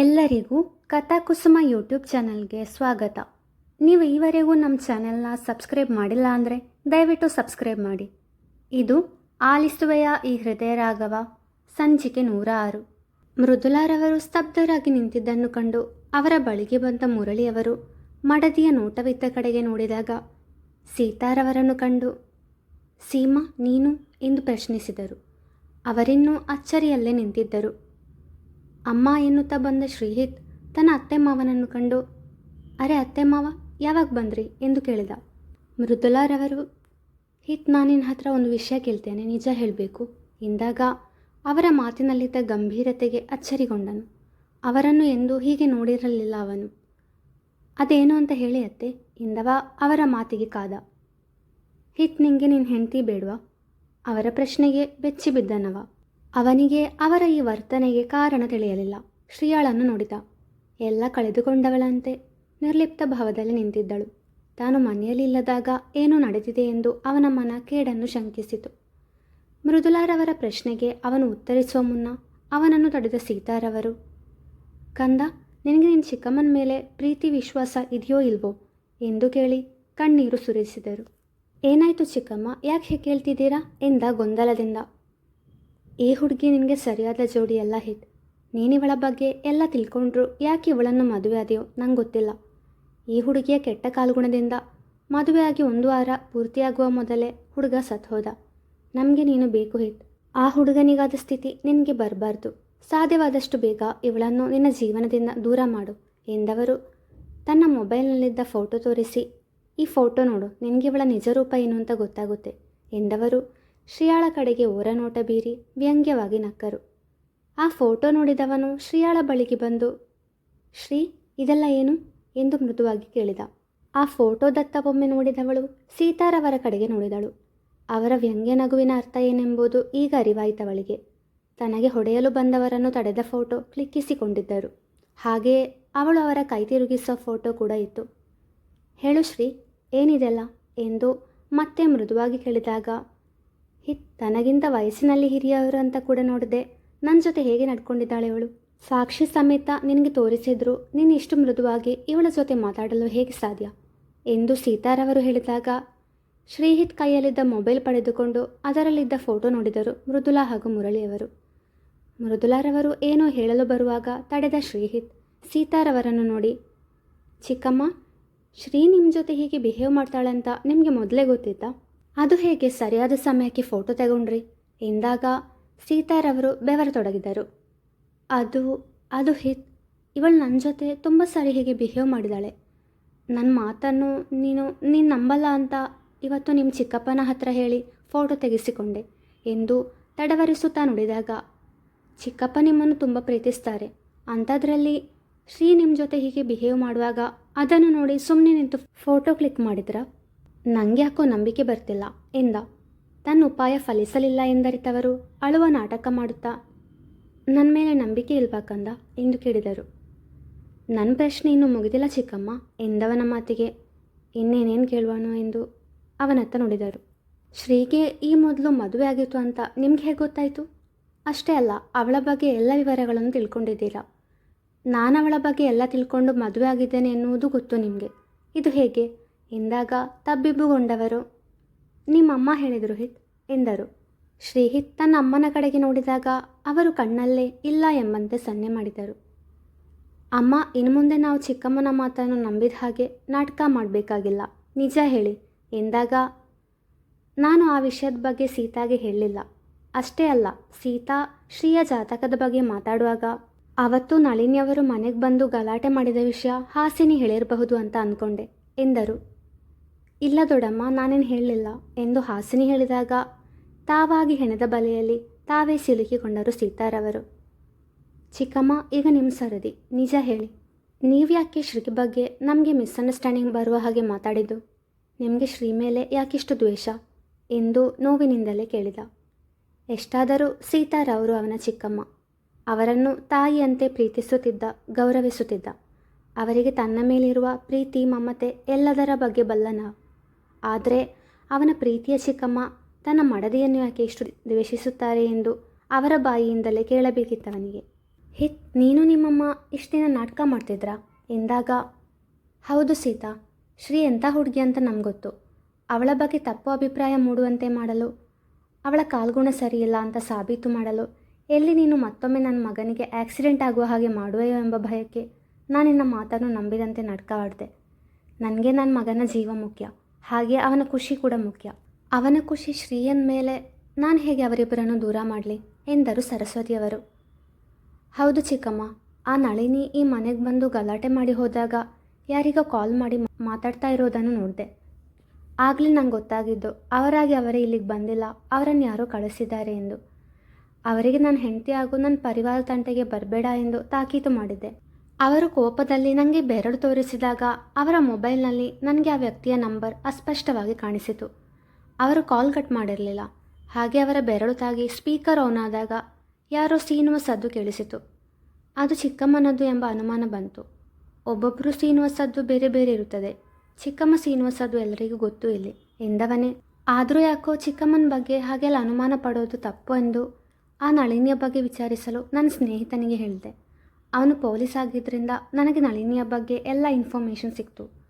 ಎಲ್ಲರಿಗೂ ಕಥಾಕುಸುಮ ಯೂಟ್ಯೂಬ್ ಚಾನಲ್ಗೆ ಸ್ವಾಗತ. ನೀವು ಈವರೆಗೂ ನಮ್ಮ ಚಾನೆಲ್ನ ಸಬ್ಸ್ಕ್ರೈಬ್ ಮಾಡಿಲ್ಲ ಅಂದರೆ ದಯವಿಟ್ಟು ಸಬ್ಸ್ಕ್ರೈಬ್ ಮಾಡಿ. ಇದು ಆಲಿಸುವೆಯ ಈ ಹೃದಯ ರಾಘವ, ಸಂಚಿಕೆ ನೂರ ಆರು. ಮೃದುಲಾರವರು ಸ್ತಬ್ಧರಾಗಿ ನಿಂತಿದ್ದನ್ನು ಕಂಡು ಅವರ ಬಳಿಗೆ ಬಂದ ಮುರಳಿಯವರು ಮಡದಿಯ ನೋಟವಿದ್ದ ಕಡೆಗೆ ನೋಡಿದಾಗ ಸೀತಾರವರನ್ನು ಕಂಡು, ಸೀಮಾ, ನೀನು? ಎಂದು ಪ್ರಶ್ನಿಸಿದರು. ಅವರಿನ್ನೂ ಅಚ್ಚರಿಯಲ್ಲೇ ನಿಂತಿದ್ದರು. ಅಮ್ಮ ಎನ್ನುತ್ತಾ ಬಂದ ಶ್ರೀಹಿತ್ ತನ್ನ ಅತ್ತೆ ಮಾವನನ್ನು ಕಂಡು, ಅರೆ ಅತ್ತೆ ಮಾವ, ಯಾವಾಗ ಬಂದ್ರಿ? ಎಂದು ಕೇಳಿದ. ಮೃದುಲಾರವರು ಹಿತ್, ನಾನಿನ ಹತ್ರ ಒಂದು ವಿಷಯ ಕೇಳ್ತೇನೆ, ನಿಜ ಹೇಳಬೇಕು. ಎಂದಾಗ ಅವರ ಮಾತಿನಲ್ಲಿದ್ದ ಗಂಭೀರತೆಗೆ ಅಚ್ಚರಿಗೊಂಡನು. ಅವರನ್ನು ಎಂದೂ ಹೀಗೆ ನೋಡಿರಲಿಲ್ಲ ಅವನು. ಅದೇನು ಅಂತ ಹೇಳಿ ಅತ್ತೆ ಎಂದವ ಅವರ ಮಾತಿಗೆ ಕಾದ. ಹಿತ್, ನಿಂಗೆ ನಿನ್ನ ಹೆಂಡತಿ ಬೇಡವಾ? ಅವರ ಪ್ರಶ್ನೆಗೆ ಬೆಚ್ಚಿ ಬಿದ್ದನವ ಅವನಿಗೆ, ಅವರ ಈ ವರ್ತನೆಗೆ ಕಾರಣ ತಿಳಿಯಲಿಲ್ಲ. ಶ್ರೀಯಾಳನ್ನು ನೋಡಿದ. ಎಲ್ಲ ಕಳೆದುಕೊಂಡವಳಂತೆ ನಿರ್ಲಿಪ್ತ ಭಾವದಲ್ಲಿ ನಿಂತಿದ್ದಳು. ತಾನು ಮನೆಯಲ್ಲಿಲ್ಲದಾಗ ಏನೋ ನಡೆದಿದೆ ಎಂದು ಅವನ ಮನ ಕೇಡನ್ನು ಶಂಕಿಸಿತು. ಮೃದುಲಾರವರ ಪ್ರಶ್ನೆಗೆ ಅವನು ಉತ್ತರಿಸುವ ಮುನ್ನ ಅವನನ್ನು ತಡೆದ ಸೀತಾರವರು, ಕಂದ, ನಿನಗೆ ನಿನ್ನ ಚಿಕ್ಕಮ್ಮನ ಮೇಲೆ ಪ್ರೀತಿ, ವಿಶ್ವಾಸ ಇದೆಯೋ ಇಲ್ವೋ? ಎಂದು ಕೇಳಿ ಕಣ್ಣೀರು ಸುರಿಸಿದರು. ಏನಾಯಿತು ಚಿಕ್ಕಮ್ಮ, ಯಾಕೆ ಕೇಳ್ತಿದ್ದೀರಾ? ಎಂದ ಗೊಂದಲದಿಂದ. ಈ ಹುಡುಗಿ ನಿನಗೆ ಸರಿಯಾದ ಜೋಡಿ ಎಲ್ಲ ಹಿತ್ ನೀನಿವಳ ಬಗ್ಗೆ ಎಲ್ಲ ತಿಳ್ಕೊಂಡ್ರು ಯಾಕೆ ಇವಳನ್ನು ಮದುವೆ ಆದೆಯೋ ನಂಗೆ ಗೊತ್ತಿಲ್ಲ. ಈ ಹುಡುಗಿಯ ಕೆಟ್ಟ ಕಾಲ್ಗುಣದಿಂದ ಮದುವೆಯಾಗಿ ಒಂದು ವಾರ ಪೂರ್ತಿಯಾಗುವ ಮೊದಲೇ ಹುಡುಗ ಸತ್ ನಮಗೆ ನೀನು ಬೇಕು ಹಿತ್ ಆ ಹುಡುಗನಿಗಾದ ಸ್ಥಿತಿ ನಿನಗೆ ಬರಬಾರ್ದು. ಸಾಧ್ಯವಾದಷ್ಟು ಬೇಗ ಇವಳನ್ನು ನಿನ್ನ ಜೀವನದಿಂದ ದೂರ ಮಾಡು ಎಂದವರು ತನ್ನ ಮೊಬೈಲ್ನಲ್ಲಿದ್ದ ಫೋಟೋ ತೋರಿಸಿ, ಈ ಫೋಟೋ ನೋಡು, ನಿನಗೆ ಇವಳ ನಿಜ ರೂಪ ಏನು ಅಂತ ಗೊತ್ತಾಗುತ್ತೆ ಎಂದವರು ಶ್ರೀಯಾಳ ಕಡೆಗೆ ಓರ ನೋಟ ಬೀರಿ ವ್ಯಂಗ್ಯವಾಗಿ ನಕ್ಕರು. ಆ ಫೋಟೋ ನೋಡಿದವನು ಶ್ರೀಯಾಳ ಬಳಿಗೆ ಬಂದು, ಶ್ರೀ, ಇದೆಲ್ಲ ಏನು? ಎಂದು ಮೃದುವಾಗಿ ಕೇಳಿದ. ಆ ಫೋಟೋದತ್ತ ಒಮ್ಮೆ ನೋಡಿದವಳು ಸೀತಾರವರ ಕಡೆಗೆ ನೋಡಿದಳು. ಅವರ ವ್ಯಂಗ್ಯ ನಗುವಿನ ಅರ್ಥ ಏನೆಂಬುದು ಈಗ ಅರಿವಾಯಿತವಳಿಗೆ ತನಗೆ ಹೊಡೆಯಲು ಬಂದವರನ್ನು ತಡೆದ ಫೋಟೋ ಕ್ಲಿಕ್ಕಿಸಿಕೊಂಡಿದ್ದರು. ಹಾಗೆಯೇ ಅವಳು ಅವರ ಕೈ ತಿರುಗಿಸೋ ಫೋಟೋ ಕೂಡ ಇತ್ತು. ಹೇಳು ಶ್ರೀ, ಏನಿದೆಲ್ಲ? ಎಂದು ಮತ್ತೆ ಮೃದುವಾಗಿ ಕೇಳಿದಾಗ ತನಗಿಂತ ವಯಸ್ಸಿನಲ್ಲಿ ಹಿರಿಯವರು ಅಂತ ಕೂಡ ನೋಡಿದೆ. ನನ್ನ ಜೊತೆ ಹೇಗೆ ನಡ್ಕೊಂಡಿದ್ದಾಳೆ ಇವಳು ಸಾಕ್ಷಿ ಸಮೇತ ನಿನಗೆ ತೋರಿಸಿದ್ರು ನೀನು ಇಷ್ಟು ಮೃದುವಾಗಿ ಇವಳ ಜೊತೆ ಮಾತಾಡಲು ಹೇಗೆ ಸಾಧ್ಯ? ಎಂದು ಸೀತಾರವರು ಹೇಳಿದಾಗ, ಶ್ರೀಹಿತ್ ಕೈಯಲ್ಲಿದ್ದ ಮೊಬೈಲ್ ಪಡೆದುಕೊಂಡು ಅದರಲ್ಲಿದ್ದ ಫೋಟೋ ನೋಡಿದರು ಮೃದುಲಾ ಹಾಗೂ ಮುರಳಿಯವರು. ಮೃದುಲಾರವರು ಏನೋ ಹೇಳಲು ಬರುವಾಗ ತಡೆದ ಶ್ರೀಹಿತ್ ಸೀತಾರವರನ್ನು ನೋಡಿ, ಚಿಕ್ಕಮ್ಮ, ಶ್ರೀ ನಿಮ್ಮ ಜೊತೆ ಹೀಗೆ ಬಿಹೇವ್ ಮಾಡ್ತಾಳಂತ ನಿಮಗೆ ಮೊದಲೇ ಗೊತ್ತಿತ್ತಾ? ಅದು ಹೇಗೆ ಸರಿಯಾದ ಸಮಯಕ್ಕೆ ಫೋಟೋ ತಗೊಂಡ್ರಿ? ಎಂದಾಗ ಸೀತಾರವರು ಬೆವರತೊಡಗಿದರು. ಅದು ಅದು ಹಿತ್. ಇವಳು ನನ್ನ ಜೊತೆ ತುಂಬ ಸರಿ ಹೀಗೆ ಬಿಹೇವ್ ಮಾಡಿದಾಳೆ. ನನ್ನ ಮಾತನ್ನು ನೀನು ನೀನು ನಂಬಲ್ಲ ಅಂತ ಇವತ್ತು ನಿಮ್ಮ ಚಿಕ್ಕಪ್ಪನ ಹತ್ರ ಹೇಳಿ ಫೋಟೋ ತೆಗೆಸಿಕೊಂಡೆ ಎಂದು ತಡವರಿಸುತ್ತಾ ನುಡಿದಾಗ, ಚಿಕ್ಕಪ್ಪ ನಿಮ್ಮನ್ನು ತುಂಬ ಪ್ರೀತಿಸ್ತಾರೆ. ಅಂಥದ್ರಲ್ಲಿ ಶ್ರೀ ನಿಮ್ಮ ಜೊತೆ ಹೀಗೆ ಬಿಹೇವ್ ಮಾಡುವಾಗ ಅದನ್ನು ನೋಡಿ ಸುಮ್ಮನೆ ನಿಂತು ಫೋಟೋ ಕ್ಲಿಕ್ ಮಾಡಿದ್ರ? ನನಗೆ ಯಾಕೋ ನಂಬಿಕೆ ಬರ್ತಿಲ್ಲ, ಎಂದ. ತನ್ನ ಉಪಾಯ ಫಲಿಸಲಿಲ್ಲ ಎಂದರಿತವರು ಅಳುವ ನಾಟಕ ಮಾಡುತ್ತಾ. ನನ್ನ ಮೇಲೆ ನಂಬಿಕೆ ಇಲ್ಬೇಕಂದ ಕಂದ, ಎಂದು ಕೇಳಿದರು. ನನ್ನ ಪ್ರಶ್ನೆ ಇನ್ನೂ ಮುಗಿದಿಲ್ಲ ಚಿಕ್ಕಮ್ಮ, ಎಂದವನ ಮಾತಿಗೆ. ಇನ್ನೇನೇನು ಕೇಳುವನು ಎಂದು ಅವನತ್ತ ನೋಡಿದರು. ಶ್ರೀಗೆ ಈ ಮೊದಲು ಮದುವೆ ಆಗಿತ್ತು ಅಂತ ನಿಮ್ಗೆ ಹೇಗೆ ಗೊತ್ತಾಯಿತು? ಅಷ್ಟೇ ಅಲ್ಲ, ಅವಳ ಬಗ್ಗೆ ಎಲ್ಲ ವಿವರಗಳನ್ನು ತಿಳ್ಕೊಂಡಿದ್ದೀರಾ? ನಾನು ಅವಳ ಬಗ್ಗೆ ಎಲ್ಲ ತಿಳ್ಕೊಂಡು ಮದುವೆ ಆಗಿದ್ದೇನೆ ಎನ್ನುವುದು ಗೊತ್ತು ನಿಮಗೆ. ಇದು ಹೇಗೆ? ಎಂದಾಗ ತಬ್ಬಿಬ್ಬುಗೊಂಡವರು, ನಿಮ್ಮಮ್ಮ ಹೇಳಿದರು ಹಿತ್, ಎಂದರು. ಶ್ರೀಹಿತ್ ತನ್ನ ಅಮ್ಮನ ಕಡೆಗೆ ನೋಡಿದಾಗ ಅವರು ಕಣ್ಣಲ್ಲೇ ಇಲ್ಲ ಎಂಬಂತೆ ಸನ್ನೆ ಮಾಡಿದರು. ಅಮ್ಮ, ಇನ್ನು ಮುಂದೆ ನಾವು ಚಿಕ್ಕಮ್ಮನ ಮಾತನ್ನು ನಂಬಿದ ಹಾಗೆ ನಾಟಕ ಮಾಡಬೇಕಾಗಿಲ್ಲ, ನಿಜ ಹೇಳಿ, ಎಂದಾಗ, ನಾನು ಆ ವಿಷಯದ ಬಗ್ಗೆ ಸೀತಾಗೆ ಹೇಳಲಿಲ್ಲ ಅಷ್ಟೇ ಅಲ್ಲ, ಸೀತಾ ಶ್ರೀಯ ಜಾತಕದ ಬಗ್ಗೆ ಮಾತಾಡುವಾಗ, ಅವತ್ತು ನಳಿನಿಯವರು ಮನೆಗೆ ಬಂದು ಗಲಾಟೆ ಮಾಡಿದ ವಿಷಯ ಹಾಸಿನಿ ಹೇಳಿರಬಹುದು ಅಂತ ಅಂದ್ಕೊಂಡೆ, ಎಂದರು. ಇಲ್ಲ ದೊಡಮ್ಮ ನಾನೇನು ಹೇಳಲಿಲ್ಲ. ಎಂದು ಹಾಸಿನಿ ಹೇಳಿದಾಗ, ತಾವಾಗಿ ಹೆಣೆದ ಬಲೆಯಲ್ಲಿ ತಾವೇ ಸಿಲುಕಿಕೊಂಡರು ಸೀತಾರವರು. ಚಿಕ್ಕಮ್ಮ, ಈಗ ನಿಮ್ಮ ಸರದಿ. ನಿಜ ಹೇಳಿ. ನೀವು ಯಾಕೆ ಶ್ರೀ ಬಗ್ಗೆ ನಮಗೆ ಮಿಸ್ಅಂಡರ್ಸ್ಟ್ಯಾಂಡಿಂಗ್ ಬರುವ ಹಾಗೆ ಮಾತಾಡಿದ್ದು? ನಿಮಗೆ ಶ್ರೀ ಮೇಲೆ ಯಾಕಿಷ್ಟು ದ್ವೇಷ? ಎಂದು ನೋವಿನಿಂದಲೇ ಕೇಳಿದ. ಎಷ್ಟಾದರೂ ಸೀತಾರವರು ಅವನ ಚಿಕ್ಕಮ್ಮ. ಅವರನ್ನು ತಾಯಿಯಂತೆ ಪ್ರೀತಿಸುತ್ತಿದ್ದ, ಗೌರವಿಸುತ್ತಿದ್ದ. ಅವರಿಗೆ ತನ್ನ ಮೇಲಿರುವ ಪ್ರೀತಿ, ಮಮತೆ ಎಲ್ಲದರ ಬಗ್ಗೆ ಬಲ್ಲನ? ಆದರೆ ಅವನ ಪ್ರೀತಿಯ ಚಿಕ್ಕಮ್ಮ ತನ್ನ ಮಡದಿಯನ್ನು ಯಾಕೆ ಇಷ್ಟು ದ್ವೇಷಿಸುತ್ತಾರೆ ಎಂದು ಅವರ ಬಾಯಿಯಿಂದಲೇ ಕೇಳಬೇಕಿತ್ತವನಿಗೆ. ಹೇ, ನೀನು ನಿಮ್ಮಮ್ಮ ಇಷ್ಟು ದಿನ ನಾಟಕ ಮಾಡ್ತಿದ್ರಾ? ಎಂದಾಗ, ಹೌದು ಸೀತಾ, ಶ್ರೀ ಎಂಥ ಹುಡುಗಿ ಅಂತ ನಮ್ಗೆ ಗೊತ್ತು. ಅವಳ ಬಗ್ಗೆ ತಪ್ಪು ಅಭಿಪ್ರಾಯ ಮೂಡುವಂತೆ ಮಾಡಲು, ಅವಳ ಕಾಲ್ಗುಣ ಸರಿಯಿಲ್ಲ ಅಂತ ಸಾಬೀತು ಮಾಡಲು ಎಲ್ಲಿ ನೀನು ಮತ್ತೊಮ್ಮೆ ನನ್ನ ಮಗನಿಗೆ ಆಕ್ಸಿಡೆಂಟ್ ಆಗುವ ಹಾಗೆ ಮಾಡುವೆಯೋ ಎಂಬ ಭಯಕ್ಕೆ ನಾನು ನಿನ್ನ ಮಾತನ್ನು ನಂಬಿದಂತೆ ನಾಟಕ ಆಡಿದೆ. ನನಗೆ ನನ್ನ ಮಗನ ಜೀವ ಮುಖ್ಯ. ಹಾಗೆ ಅವನ ಖುಷಿ ಕೂಡ ಮುಖ್ಯ. ಅವನ ಖುಷಿ ಶ್ರೀಯನ್ ಮೇಲೆ ನಾನು ಹೇಗೆ ಅವರಿಬ್ಬರನ್ನು ದೂರ ಮಾಡಲಿ? ಎಂದರು ಸರಸ್ವತಿಯವರು. ಹೌದು ಚಿಕ್ಕಮ್ಮ, ಆ ನಳಿನಿ ಈ ಮನೆಗೆ ಬಂದು ಗಲಾಟೆ ಮಾಡಿ ಹೋದಾಗ ಯಾರಿಗೋ ಕಾಲ್ ಮಾಡಿ ಮಾತಾಡ್ತಾ ಇರೋದನ್ನು ನೋಡಿದೆ. ಆಗಲೇ ನಂಗೆ ಗೊತ್ತಾಗಿದ್ದು, ಅವರಾಗಿ ಅವರೇ ಇಲ್ಲಿಗೆ ಬಂದಿಲ್ಲ, ಅವರನ್ನು ಯಾರೋ ಕಳಿಸಿದ್ದಾರೆ ಎಂದು. ಅವರಿಗೆ ನನ್ನ ಹೆಂಡತಿ ಹಾಗೂ ನನ್ನ ಪರಿವಾರ ತಂಟೆಗೆ ಬರಬೇಡ ಎಂದು ತಾಕೀತು ಮಾಡಿದ್ದೆ. ಅವರು ಕೋಪದಲ್ಲಿ ನನಗೆ ಬೆರಳು ತೋರಿಸಿದಾಗ ಅವರ ಮೊಬೈಲ್ನಲ್ಲಿ ನನಗೆ ಆ ವ್ಯಕ್ತಿಯ ನಂಬರ್ ಅಸ್ಪಷ್ಟವಾಗಿ ಕಾಣಿಸಿತು. ಅವರು ಕಾಲ್ ಕಟ್ ಮಾಡಿರಲಿಲ್ಲ. ಹಾಗೆ ಅವರ ಬೆರಳು ತಾಗಿ ಸ್ಪೀಕರ್ ಆನ್ ಆದಾಗ ಯಾರೋ ಸೀನುವ ಸದ್ದು ಕೇಳಿಸಿತು. ಅದು ಚಿಕ್ಕಮ್ಮನದ್ದು ಎಂಬ ಅನುಮಾನ ಬಂತು. ಒಬ್ಬೊಬ್ಬರು ಸೀನುವ ಸದ್ದು ಬೇರೆ ಬೇರೆ ಇರುತ್ತದೆ. ಚಿಕ್ಕಮ್ಮ ಸೀನುವ ಸದ್ದು ಎಲ್ಲರಿಗೂ ಗೊತ್ತೂ ಇಲ್ಲಿ. ಎಂದವನೇ? ಆದರೂ ಯಾಕೋ ಚಿಕ್ಕಮ್ಮನ ಬಗ್ಗೆ ಹಾಗೆಲ್ಲ ಅನುಮಾನ ಪಡೋದು ತಪ್ಪು ಎಂದು ಆ ನಳಿನಿಯ ಬಗ್ಗೆ ವಿಚಾರಿಸಲು ನನ್ನ ಸ್ನೇಹಿತನಿಗೆ ಹೇಳಿದೆ. ಅವನು ಪೊಲೀಸ್ ಆಗಿದ್ದರಿಂದ ನನಗೆ ನಳಿನಿಯ ಬಗ್ಗೆ ಎಲ್ಲ ಇನ್ಫಾರ್ಮೇಷನ್ ಸಿಕ್ತು.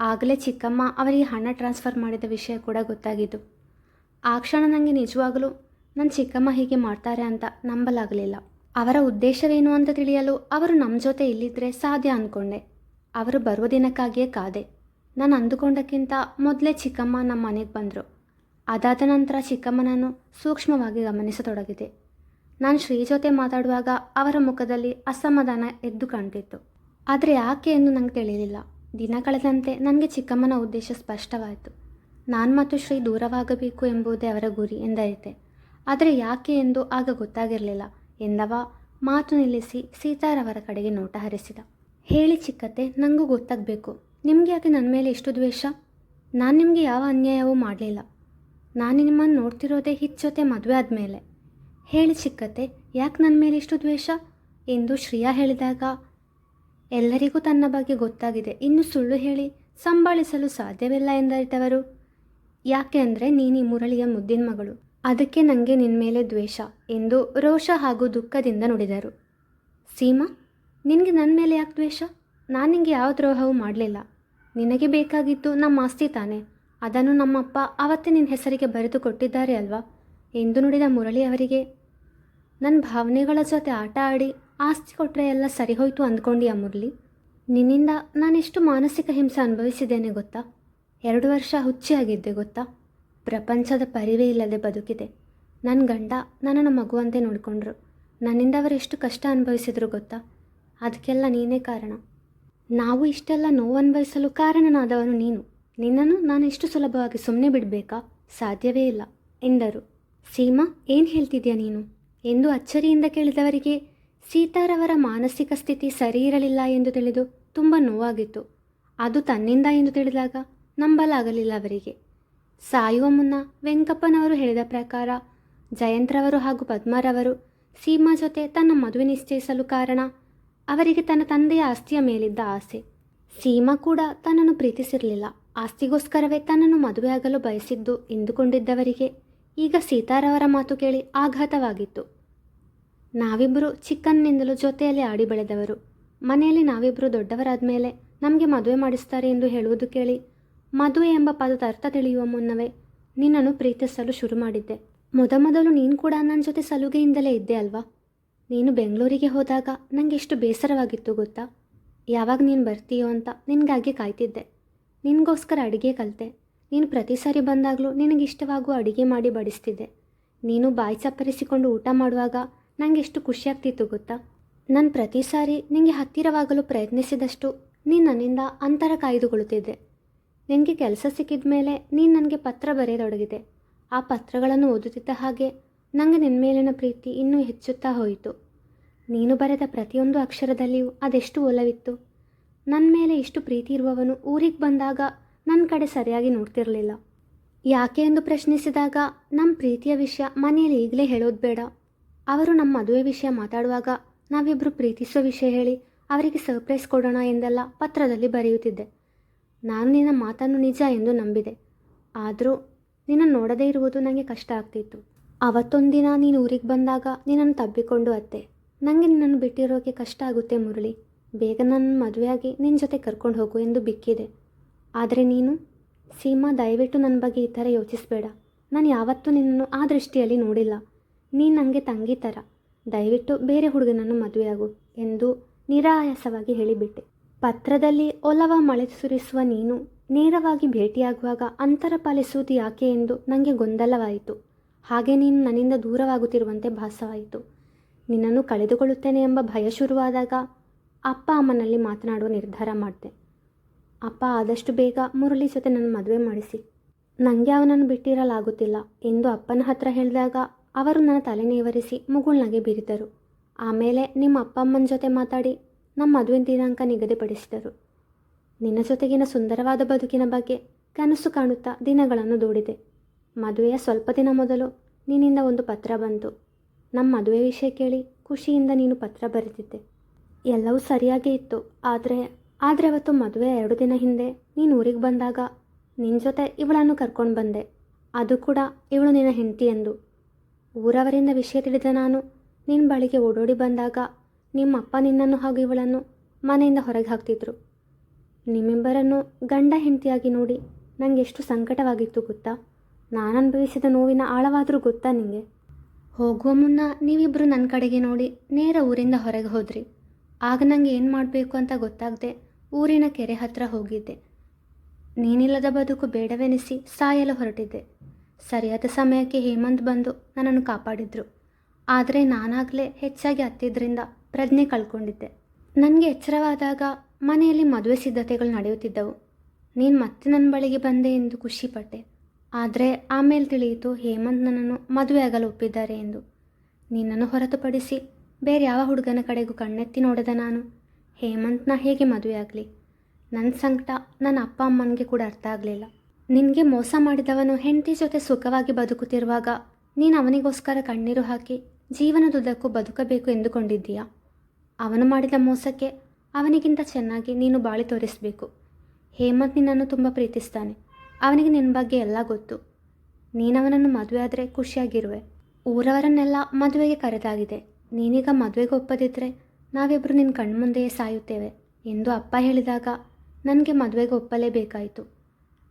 ಆಗಲೇ ಚಿಕ್ಕಮ್ಮ ಅವರಿಗೆ ಹಣ ಟ್ರಾನ್ಸ್ಫರ್ ಮಾಡಿದ ವಿಷಯ ಕೂಡ ಗೊತ್ತಾಗಿದ್ದು. ಆ ಕ್ಷಣ ನನಗೆ ನಿಜವಾಗಲೂ ನನ್ನ ಚಿಕ್ಕಮ್ಮ ಹೀಗೆ ಮಾಡ್ತಾರೆ ಅಂತ ನಂಬಲಾಗಲಿಲ್ಲ. ಅವರ ಉದ್ದೇಶವೇನು ಅಂತ ತಿಳಿಯಲು ಅವರು ನಮ್ಮ ಜೊತೆ ಇಲ್ಲಿದ್ದರೆ ಸಾಧ್ಯ ಅಂದ್ಕೊಂಡೆ ಅವರು ಬರುವ ದಿನಕ್ಕಾಗಿಯೇ ಕಾದೆ. ನಾನು ಅಂದುಕೊಂಡಕ್ಕಿಂತ ಮೊದಲೇ ಚಿಕ್ಕಮ್ಮ ನಮ್ಮ ಮನೆಗೆ ಬಂದರು. ಅದಾದ ನಂತರ ಚಿಕ್ಕಮ್ಮನನ್ನು ಸೂಕ್ಷ್ಮವಾಗಿ ಗಮನಿಸತೊಡಗಿದೆ. ನಾನು ಶ್ರೀ ಜೊತೆ ಮಾತಾಡುವಾಗ ಅವರ ಮುಖದಲ್ಲಿ ಅಸಮಾಧಾನ ಎದ್ದು ಕಾಣ್ತಿತ್ತು. ಆದರೆ ಯಾಕೆ ಎಂದು ನನಗೆ ತಿಳಿಯಲಿಲ್ಲ ದಿನ ಕಳೆದಂತೆ ನನಗೆ ಚಿಕ್ಕಮ್ಮನ ಉದ್ದೇಶ ಸ್ಪಷ್ಟವಾಯಿತು. ನಾನು ಮತ್ತು ಶ್ರೀ ದೂರವಾಗಬೇಕು ಎಂಬುದೇ ಅವರ ಗುರಿ ಎಂದರಿತೆ ಆದರೆ ಯಾಕೆ ಎಂದು ಆಗ ಗೊತ್ತಾಗಿರಲಿಲ್ಲ. ಎಂದವ ಮಾತು ನಿಲ್ಲಿಸಿ ಸೀತಾರವರ ಕಡೆಗೆ ನೋಟ ಹರಿಸಿದ. ಹೇಳಿ ಚಿಕ್ಕತ್ತೆ ನನಗೂ ಗೊತ್ತಾಗಬೇಕು. ನಿಮಗೆ ಯಾಕೆ ನನ್ನ ಮೇಲೆ ಇಷ್ಟು ದ್ವೇಷ? ನಾನು ನಿಮಗೆ ಯಾವ ಅನ್ಯಾಯವೂ ಮಾಡಲಿಲ್ಲ. ನಾನು ನಿಮ್ಮನ್ನು ನೋಡ್ತಿರೋದೇ ಹಿತ್ ಜೊತೆ ಮದುವೆ ಆದಮೇಲೆ. ಹೇಳಿ ಚಿಕ್ಕತ್ತೆ, ಯಾಕೆ ನನ್ನ ಮೇಲೆ ಇಷ್ಟು ದ್ವೇಷ? ಎಂದು ಶ್ರೇಯಾ ಹೇಳಿದಾಗ, ಎಲ್ಲರಿಗೂ ತನ್ನ ಬಗ್ಗೆ ಗೊತ್ತಾಗಿದೆ. ಇನ್ನು ಸುಳ್ಳು ಹೇಳಿ ಸಂಭಾಳಿಸಲು ಸಾಧ್ಯವಿಲ್ಲ ಎಂದರಿತವರು. ಯಾಕೆ ಅಂದರೆ ನೀನು ಮುರಳಿಯ ಮುದ್ದಿನ ಮಗಳು. ಅದಕ್ಕೆ ನನಗೆ ನಿನ್ನ ಮೇಲೆ ದ್ವೇಷ ಎಂದು ರೋಷ ಹಾಗೂ ದುಃಖದಿಂದ ನುಡಿದರು. ಸೀಮಾ, ನಿನಗೆ ನನ್ನ ಮೇಲೆ ಯಾಕೆ ದ್ವೇಷ? ನಾನು ನಿನಗೆ ಯಾವ ದ್ರೋಹವೂ ಮಾಡಲಿಲ್ಲ. ನಿನಗೆ ಬೇಕಾಗಿದ್ದು ನಮ್ಮ ಆಸ್ತಿ ತಾನೆ. ಅದನ್ನು ನಮ್ಮಪ್ಪ ಅವತ್ತೇ ನಿನ್ನ ಹೆಸರಿಗೆ ಬರೆದು ಕೊಟ್ಟಿದ್ದಾರೆ ಅಲ್ವಾ? ಎಂದು ನುಡಿದ ಮುರಳಿ ಅವರಿಗೆ ನನ್ನ ಭಾವನೆಗಳ ಜೊತೆ ಆಟ ಆಡಿ ಆಸ್ತಿ ಕೊಟ್ಟರೆ ಎಲ್ಲ ಸರಿಹೋಯ್ತು ಹೋಯ್ತು ಅಂದ್ಕೊಂಡಿ ಮುರಳಿ? ನಿನ್ನಿಂದ ನಾನೆಷ್ಟು ಮಾನಸಿಕ ಹಿಂಸೆ ಅನುಭವಿಸಿದ್ದೇನೆ ಗೊತ್ತಾ? ಎರಡು ವರ್ಷ ಹುಚ್ಚಿಯಾಗಿದ್ದೆ ಗೊತ್ತಾ? ಪ್ರಪಂಚದ ಪರಿವೇ ಇಲ್ಲದೆ ಬದುಕಿದೆ. ನನ್ನ ಗಂಡ ನನ್ನನ್ನು ಮಗುವಂತೆ ನೋಡಿಕೊಂಡ್ರು. ನನ್ನಿಂದ ಅವರು ಎಷ್ಟು ಕಷ್ಟ ಅನುಭವಿಸಿದ್ರು ಗೊತ್ತಾ? ಅದಕ್ಕೆಲ್ಲ ನೀನೇ ಕಾರಣ. ನಾವು ಇಷ್ಟೆಲ್ಲ ನೋವು ಅನುಭವಿಸಲು ಕಾರಣನಾದವನು ನೀನು. ನಿನ್ನನ್ನು ನಾನು ಇಷ್ಟು ಸುಲಭವಾಗಿ ಸುಮ್ಮನೆ ಬಿಡಬೇಕಾ? ಸಾಧ್ಯವೇ ಇಲ್ಲ, ಎಂದರು. ಸೀಮಾ, ಏನು ಹೇಳ್ತಿದ್ಯಾ ನೀನು? ಎಂದು ಅಚ್ಚರಿಯಿಂದ ಕೇಳಿದವರಿಗೆ, ಸೀತಾರವರ ಮಾನಸಿಕ ಸ್ಥಿತಿ ಸರಿ ಇರಲಿಲ್ಲ ಎಂದು ತಿಳಿದು ತುಂಬ ನೋವಾಗಿತ್ತು. ಅದು ತನ್ನಿಂದ ಎಂದು ತಿಳಿದಾಗ ನಂಬಲಾಗಲಿಲ್ಲ ಅವರಿಗೆ. ಸಾಯುವ ಮುನ್ನ ವೆಂಕಪ್ಪನವರು ಹೇಳಿದ ಪ್ರಕಾರ, ಜಯಂತ್ರವರು ಹಾಗೂ ಪದ್ಮರವರು ಸೀಮಾ ಜೊತೆ ತನ್ನ ಮದುವೆ ನಿಶ್ಚಯಿಸಲು ಕಾರಣ ಅವರಿಗೆ ತನ್ನ ತಂದೆಯ ಆಸ್ತಿಯ ಮೇಲಿದ್ದ ಆಸೆ. ಸೀಮಾ ಕೂಡ ತನ್ನನ್ನು ಪ್ರೀತಿಸಿರಲಿಲ್ಲ. ಆಸ್ತಿಗೋಸ್ಕರವೇ ತನ್ನನ್ನು ಮದುವೆಯಾಗಲು ಬಯಸಿದ್ದು ಎಂದುಕೊಂಡಿದ್ದವರಿಗೆ ಈಗ ಸೀತಾರವರ ಮಾತು ಕೇಳಿ ಆಘಾತವಾಗಿತ್ತು. ನಾವಿಬ್ಬರು ಚಿಕ್ಕನ್ನಿಂದಲೂ ಜೊತೆಯಲ್ಲಿ ಆಡಿ ಬೆಳೆದವರು. ಮನೆಯಲ್ಲಿ ನಾವಿಬ್ಬರು ದೊಡ್ಡವರಾದ ಮೇಲೆ ನಮಗೆ ಮದುವೆ ಮಾಡಿಸ್ತಾರೆ ಎಂದು ಹೇಳುವುದು ಕೇಳಿ ಮದುವೆ ಎಂಬ ಪದದ ಅರ್ಥ ತಿಳಿಯುವ ಮುನ್ನವೇ ನಿನ್ನನ್ನು ಪ್ರೀತಿಸಲು ಶುರು ಮಾಡಿದ್ದೆ. ಮೊದಮೊದಲು ನೀನು ಕೂಡ ನನ್ನ ಜೊತೆ ಸಲುಗೆಯಿಂದಲೇ ಇದ್ದೆ ಅಲ್ವಾ? ನೀನು ಬೆಂಗಳೂರಿಗೆ ಹೋದಾಗ ನನಗೆ ಎಷ್ಟು ಬೇಸರವಾಗಿತ್ತು ಗೊತ್ತಾ? ಯಾವಾಗ ನೀನು ಬರ್ತೀಯೋ ಅಂತ ನಿನಗಾಗಿ ಕಾಯ್ತಿದ್ದೆ. ನಿನಗೋಸ್ಕರ ಅಡುಗೆ ಕಲಿತೆ. ನೀನು ಪ್ರತಿ ಸಾರಿ ಬಂದಾಗಲೂ ನಿನಗಿಷ್ಟವಾಗುವ ಅಡುಗೆ ಮಾಡಿ ಬಡಿಸ್ತಿದ್ದೆ. ನೀನು ಬಾಯಿ ಚಪ್ಪರಿಸಿಕೊಂಡು ಊಟ ಮಾಡುವಾಗ ನನಗೆ ಎಷ್ಟು ಖುಷಿಯಾಗ್ತಿತ್ತು ಗೊತ್ತಾ? ನಾನು ಪ್ರತಿ ಸಾರಿ ನಿನಗೆ ಹತ್ತಿರವಾಗಲು ಪ್ರಯತ್ನಿಸಿದಷ್ಟು ನೀನು ನನ್ನಿಂದ ಅಂತರ ಕಾಯ್ದುಕೊಳ್ಳುತ್ತಿದ್ದೆ. ನಿನಗೆ ಕೆಲಸ ಸಿಕ್ಕಿದ ಮೇಲೆ ನೀನು ನನಗೆ ಪತ್ರ ಬರೆಯತೊಡಗಿದೆ ಆ ಪತ್ರಗಳನ್ನು ಓದುತ್ತಿದ್ದ ಹಾಗೆ ನನಗೆ ನಿನ್ನ ಮೇಲಿನ ಪ್ರೀತಿ ಇನ್ನೂ ಹೆಚ್ಚುತ್ತಾ ಹೋಯಿತು. ನೀನು ಬರೆದ ಪ್ರತಿಯೊಂದು ಅಕ್ಷರದಲ್ಲಿಯೂ ಅದೆಷ್ಟು ಒಲವಿತ್ತು. ನನ್ನ ಮೇಲೆ ಇಷ್ಟು ಪ್ರೀತಿ ಇರುವವನು ಊರಿಗೆ ಬಂದಾಗ ನನ್ನ ಕಡೆ ಸರಿಯಾಗಿ ನೋಡ್ತಿರಲಿಲ್ಲ. ಯಾಕೆ ಎಂದು ಪ್ರಶ್ನಿಸಿದಾಗ ನಮ್ಮ ಪ್ರೀತಿಯ ವಿಷಯ ಮನೆಯಲ್ಲಿ ಈಗಲೇ ಹೇಳೋದು ಬೇಡ. ಅವರು ನಮ್ಮ ಮದುವೆ ವಿಷಯ ಮಾತಾಡುವಾಗ ನಾವಿಬ್ಬರು ಪ್ರೀತಿಸುವ ವಿಷಯ ಹೇಳಿ ಅವರಿಗೆ ಸರ್ಪ್ರೈಸ್ ಕೊಡೋಣ ಎಂದೆಲ್ಲ ಪತ್ರದಲ್ಲಿ ಬರೆಯುತ್ತಿದ್ದೆ. ನಾನು ನಿನ್ನ ಮಾತನ್ನು ನಿಜ ಎಂದು ನಂಬಿದೆ. ಆದರೂ ನಿನ್ನ ನೋಡದೇ ಇರುವುದು ನನಗೆ ಕಷ್ಟ ಆಗ್ತಿತ್ತು. ಅವತ್ತೊಂದಿನ ನೀನು ಊರಿಗೆ ಬಂದಾಗ ನಿನ್ನನ್ನು ತಬ್ಬಿಕೊಂಡು ಅತ್ತೆ. ನನಗೆ ನಿನ್ನನ್ನು ಬಿಟ್ಟಿರೋಕ್ಕೆ ಕಷ್ಟ ಆಗುತ್ತೆ ಮುರಳಿ. ಬೇಗ ನನ್ನ ಮದುವೆಯಾಗಿ ನಿನ್ನ ಜೊತೆ ಕರ್ಕೊಂಡು ಹೋಗು ಎಂದು ಬಿಕ್ಕಿದೆ. ಆದರೆ ನೀನು, ಸೀಮಾ, ದಯವಿಟ್ಟು ನನ್ನ ಬಗ್ಗೆ ಈ ಥರ ಯೋಚಿಸಬೇಡ. ನಾನು ಯಾವತ್ತೂ ನಿನ್ನನ್ನು ಆ ದೃಷ್ಟಿಯಲ್ಲಿ ನೋಡಿಲ್ಲ. ನೀನು ನನಗೆ ತಂಗಿ ಥರ. ದಯವಿಟ್ಟು ಬೇರೆ ಹುಡುಗನನ್ನು ಮದುವೆಯಾಗು ಎಂದು ನಿರಾಯಾಸವಾಗಿ ಹೇಳಿಬಿಟ್ಟೆ. ಪತ್ರದಲ್ಲಿ ಒಲವ ಮಳೆ ಸುರಿಸುವ ನೀನು ನೇರವಾಗಿ ಭೇಟಿಯಾಗುವಾಗ ಅಂತರ ಪಾಲಿಸುವುದು ಯಾಕೆ ಎಂದು ನನಗೆ ಗೊಂದಲವಾಯಿತು. ಹಾಗೆ ನೀನು ನನ್ನಿಂದ ದೂರವಾಗುತ್ತಿರುವಂತೆ ಭಾಸವಾಯಿತು. ನಿನ್ನನ್ನು ಕಳೆದುಕೊಳ್ಳುತ್ತೇನೆ ಎಂಬ ಭಯ ಶುರುವಾದಾಗ ಅಪ್ಪ ಅಮ್ಮನಲ್ಲಿ ಮಾತನಾಡುವ ನಿರ್ಧಾರ ಮಾಡಿದೆ. ಅಪ್ಪ, ಆದಷ್ಟು ಬೇಗ ಮುರಳಿ ಜೊತೆ ನನ್ನ ಮದುವೆ ಮಾಡಿಸಿ. ನನಗೆ ಅವನನ್ನು ಬಿಟ್ಟಿರಲಾಗುತ್ತಿಲ್ಲ ಎಂದು ಅಪ್ಪನ ಹತ್ರ ಹೇಳಿದಾಗ ಅವರು ನನ್ನ ತಲೆನೇವರಿಸಿ ಮುಗುಳ್ನಾಗೆ ಬೀರಿದರು. ಆಮೇಲೆ ನಿಮ್ಮ ಅಪ್ಪ ಅಮ್ಮನ ಜೊತೆ ಮಾತಾಡಿ ನಮ್ಮ ಮದುವೆ ದಿನಾಂಕ ನಿಗದಿಪಡಿಸಿದರು. ನಿನ್ನ ಜೊತೆಗಿನ ಸುಂದರವಾದ ಬದುಕಿನ ಬಗ್ಗೆ ಕನಸು ಕಾಣುತ್ತಾ ದಿನಗಳನ್ನು ದೂಡಿದೆ. ಮದುವೆಯ ಸ್ವಲ್ಪ ದಿನ ಮೊದಲು ನಿನ್ನಿಂದ ಒಂದು ಪತ್ರ ಬಂತು. ನಮ್ಮ ಮದುವೆ ವಿಷಯ ಕೇಳಿ ಖುಷಿಯಿಂದ ನೀನು ಪತ್ರ ಬರೆದಿದ್ದೆ. ಎಲ್ಲವೂ ಸರಿಯಾಗೇ ಇತ್ತು, ಆದರೆ ಆದರೆ ಅವತ್ತು ಮದುವೆ ಎರಡು ದಿನ ಹಿಂದೆ ನೀನು ಊರಿಗೆ ಬಂದಾಗ ನಿನ್ನ ಜೊತೆ ಇವಳನ್ನು ಕರ್ಕೊಂಡು ಬಂದೆ. ಅದು ಕೂಡ ಇವಳು ನಿನ್ನ ಹೆಂಡತಿ ಎಂದು. ಊರವರಿಂದ ವಿಷಯ ತಿಳಿದ ನಾನು ನಿನ್ನ ಬಳಿಗೆ ಓಡೋಡಿ ಬಂದಾಗ ನಿಮ್ಮ ಅಪ್ಪ ನಿನ್ನನ್ನು ಹಾಗೂ ಇವಳನ್ನು ಮನೆಯಿಂದ ಹೊರಗೆ ಹಾಕ್ತಿದ್ರು. ನಿಮ್ಮಿಬ್ಬರನ್ನು ಗಂಡ ಹೆಂಡತಿಯಾಗಿ ನೋಡಿ ನನಗೆ ಎಷ್ಟು ಸಂಕಟವಾಗಿತ್ತು ಗೊತ್ತಾ? ನಾನು ಅನುಭವಿಸಿದ ನೋವಿನ ಆಳವಾದರೂ ಗೊತ್ತಾ ನಿಮಗೆ ಹೋಗುವ ಮುನ್ನ ನೀವಿಬ್ಬರು ನನ್ನ ಕಡೆಗೆ ನೋಡಿ ನೇರ ಊರಿಂದ ಹೊರಗೆ ಹೋದ್ರಿ. ಆಗ ನನಗೆ ಏನು ಮಾಡಬೇಕು ಅಂತ ಗೊತ್ತಾಗದೆ ಊರಿನ ಕೆರೆ ಹತ್ರ ಹೋಗಿದ್ದೆ. ನೀನಿಲ್ಲದ ಬದುಕು ಬೇಡವೆನಿಸಿ ಸಾಯಲು ಹೊರಟಿದ್ದೆ. ಸರಿಯಾದ ಸಮಯಕ್ಕೆ ಹೇಮಂತ್ ಬಂದು ನನ್ನನ್ನು ಕಾಪಾಡಿದ್ರು. ಆದರೆ ನಾನಾಗಲೇ ಹೆಚ್ಚಾಗಿ ಹತ್ತಿದ್ರಿಂದ ಪ್ರಜ್ಞೆ ಕಳ್ಕೊಂಡಿದ್ದೆ. ನನಗೆ ಎಚ್ಚರವಾದಾಗ ಮನೆಯಲ್ಲಿ ಮದುವೆ ಸಿದ್ಧತೆಗಳು ನಡೆಯುತ್ತಿದ್ದವು. ನೀನು ಮತ್ತೆ ನನ್ನ ಬಳಿಗೆ ಬಂದೆ ಎಂದು ಖುಷಿಪಟ್ಟೆ. ಆದರೆ ಆಮೇಲೆ ತಿಳಿಯಿತು ಹೇಮಂತ್ ನನ್ನನ್ನು ಮದುವೆಯಾಗಲು ಒಪ್ಪಿದ್ದಾರೆ ಎಂದು. ನಿನ್ನನ್ನು ಹೊರತುಪಡಿಸಿ ಬೇರೆ ಯಾವ ಹುಡುಗನ ಕಡೆಗೂ ಕಣ್ಣೆತ್ತಿ ನೋಡದ ನಾನು. ಹೇಮಂತ್ನ ಹೇಗೆ ಮದುವೆ ಆಗಲಿ? ನನ್ನ ಸಂಕಟ ನನ್ನ ಅಪ್ಪ ಅಮ್ಮನಿಗೆ ಕೂಡ ಅರ್ಥ ಆಗಲಿಲ್ಲ. ನಿನಗೆ ಮೋಸ ಮಾಡಿದವನು ಹೆಂಡತಿ ಜೊತೆ ಸುಖವಾಗಿ ಬದುಕುತ್ತಿರುವಾಗ ನೀನು ಅವನಿಗೋಸ್ಕರ ಕಣ್ಣೀರು ಹಾಕಿ ಜೀವನದುದ್ದಕ್ಕೂ ಬದುಕಬೇಕು ಎಂದುಕೊಂಡಿದ್ದೀಯ? ಅವನು ಮಾಡಿದ ಮೋಸಕ್ಕೆ ಅವನಿಗಿಂತ ಚೆನ್ನಾಗಿ ನೀನು ಬಾಳಿ ತೋರಿಸಬೇಕು. ಹೇಮಂತ್ ನಿನ್ನನ್ನು ತುಂಬ ಪ್ರೀತಿಸ್ತಾನೆ. ಅವನಿಗೆ ನಿನ್ನ ಬಗ್ಗೆ ಎಲ್ಲ ಗೊತ್ತು. ನೀನವನನ್ನು ಮದುವೆ ಆದರೆ ಖುಷಿಯಾಗಿರುವೆ. ಊರವರನ್ನೆಲ್ಲ ಮದುವೆಗೆ ಕರೆದಾಗಿದೆ. ನೀನೀಗ ಮದುವೆಗೆ ಒಪ್ಪದಿದ್ದರೆ ನಾವಿಬ್ಬರು ನಿನ್ನ ಕಣ್ಮುಂದೆಯೇ ಸಾಯುತ್ತೇವೆ ಎಂದು ಅಪ್ಪ ಹೇಳಿದಾಗ ನನಗೆ ಮದುವೆಗೆ ಒಪ್ಪಲೇಬೇಕಾಯಿತು.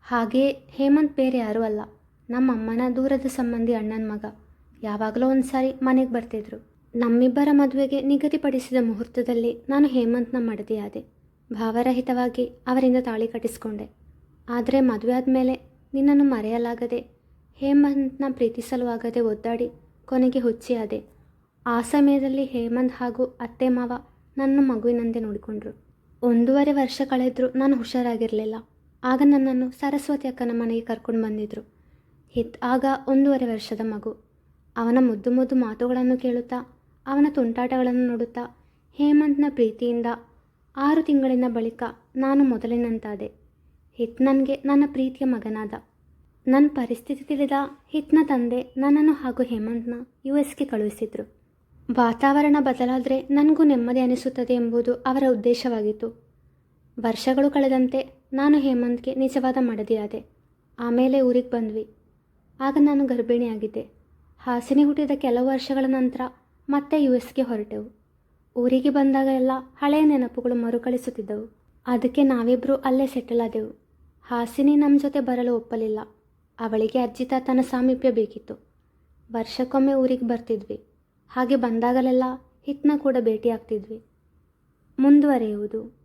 ಹಾಗೆಯೇ ಹೇಮಂತ್ ಬೇರೆ ಯಾರೂ ಅಲ್ಲ. ನಮ್ಮ ಅಮ್ಮನ ದೂರದ ಸಂಬಂಧಿ ಅಣ್ಣನ ಮಗ. ಯಾವಾಗಲೂ ಒಂದು ಸಾರಿ ಮನೆಗೆ ಬರ್ತಿದ್ರು. ನಮ್ಮಿಬ್ಬರ ಮದುವೆಗೆ ನಿಗದಿಪಡಿಸಿದ ಮುಹೂರ್ತದಲ್ಲಿ ನಾನು ಹೇಮಂತ್ನ ಮಡದಿಯಾದೆ. ಭಾವರಹಿತವಾಗಿ ಅವರಿಂದ ತಾಳಿ ಕಟ್ಟಿಸಿಕೊಂಡೆ. ಆದರೆ ಮದುವೆ ಆದಮೇಲೆ ನಿನ್ನನ್ನು ಮರೆಯಲಾಗದೆ ಹೇಮಂತ್ನ ಪ್ರೀತಿಸಲು ಆಗದೆ ಒದ್ದಾಡಿ ಕೊನೆಗೆ ಹುಚ್ಚಿಯಾದೆ. ಆ ಸಮಯದಲ್ಲಿ ಹೇಮಂತ್ ಹಾಗೂ ಅತ್ತೆ ಮಾವ ನನ್ನ ಮಗುವಿನಂತೆ ನೋಡಿಕೊಂಡ್ರು. ಒಂದೂವರೆ ವರ್ಷ ಕಳೆದರೂ ನಾನು ಹುಷಾರಾಗಿರಲಿಲ್ಲ. ಆಗ ನನ್ನನ್ನು ಸರಸ್ವತಿ ಅಕ್ಕನ ಮನೆಗೆ ಕರ್ಕೊಂಡು ಬಂದಿದ್ರು. ಹಿತ್, ಆಗ ಒಂದೂವರೆ ವರ್ಷದ ಮಗು. ಅವನ ಮುದ್ದು ಮುದ್ದು ಮಾತುಗಳನ್ನು ಕೇಳುತ್ತಾ, ಅವನ ತುಂಟಾಟಗಳನ್ನು ನೋಡುತ್ತಾ, ಹೇಮಂತ್ನ ಪ್ರೀತಿಯಿಂದ ಆರು ತಿಂಗಳಿನ ಬಳಿಕ ನಾನು ಮೊದಲಿನಂತಾದೆ. ಹಿತ್ ನನಗೆ ನನ್ನ ಪ್ರೀತಿಯ ಮಗನಾದ. ನನ್ನ ಪರಿಸ್ಥಿತಿ ತಿಳಿದ ಹಿತ್ನ ತಂದೆ ನನ್ನನ್ನು ಹಾಗೂ ಹೇಮಂತ್ನ ಯು ಎಸ್ಗೆ ಕಳುಹಿಸಿದ್ರು. ವಾತಾವರಣ ಬದಲಾದರೆ ನನಗೂ ನೆಮ್ಮದಿ ಅನಿಸುತ್ತದೆ ಎಂಬುದು ಅವರ ಉದ್ದೇಶವಾಗಿತ್ತು. ವರ್ಷಗಳು ಕಳೆದಂತೆ ನಾನು ಹೇಮಂತ್ಗೆ ನಿಜವಾದ ಮಡದಿಯಾದೆ. ಆಮೇಲೆ ಊರಿಗೆ ಬಂದ್ವಿ. ಆಗ ನಾನು ಗರ್ಭಿಣಿಯಾಗಿದ್ದೆ. ಹಾಸಿನಿ ಹುಟ್ಟಿದ ಕೆಲವು ವರ್ಷಗಳ ನಂತರ ಮತ್ತೆ ಯು ಎಸ್ಗೆ ಹೊರಟೆವು. ಊರಿಗೆ ಬಂದಾಗ ಎಲ್ಲ ಹಳೆಯ ನೆನಪುಗಳು ಮರುಕಳಿಸುತ್ತಿದ್ದವು. ಅದಕ್ಕೆ ನಾವಿಬ್ಬರು ಅಲ್ಲೇ ಸೆಟಲ್ ಆದೆವು. ಹಾಸಿನಿ ನಮ್ಮ ಜೊತೆ ಬರಲು ಒಪ್ಪಲಿಲ್ಲ. ಅವಳಿಗೆ ಅಜ್ಜಿ ತನ್ನ ಸಾಮೀಪ್ಯ ಬೇಕಿತ್ತು. ವರ್ಷಕ್ಕೊಮ್ಮೆ ಊರಿಗೆ ಬರ್ತಿದ್ವಿ. ಹಾಗೆ ಬಂದಾಗಲೆಲ್ಲ ಹಿತ್ನ ಕೂಡ ಭೇಟಿಯಾಗ್ತಿದ್ವಿ. ಮುಂದುವರೆಯುವುದು.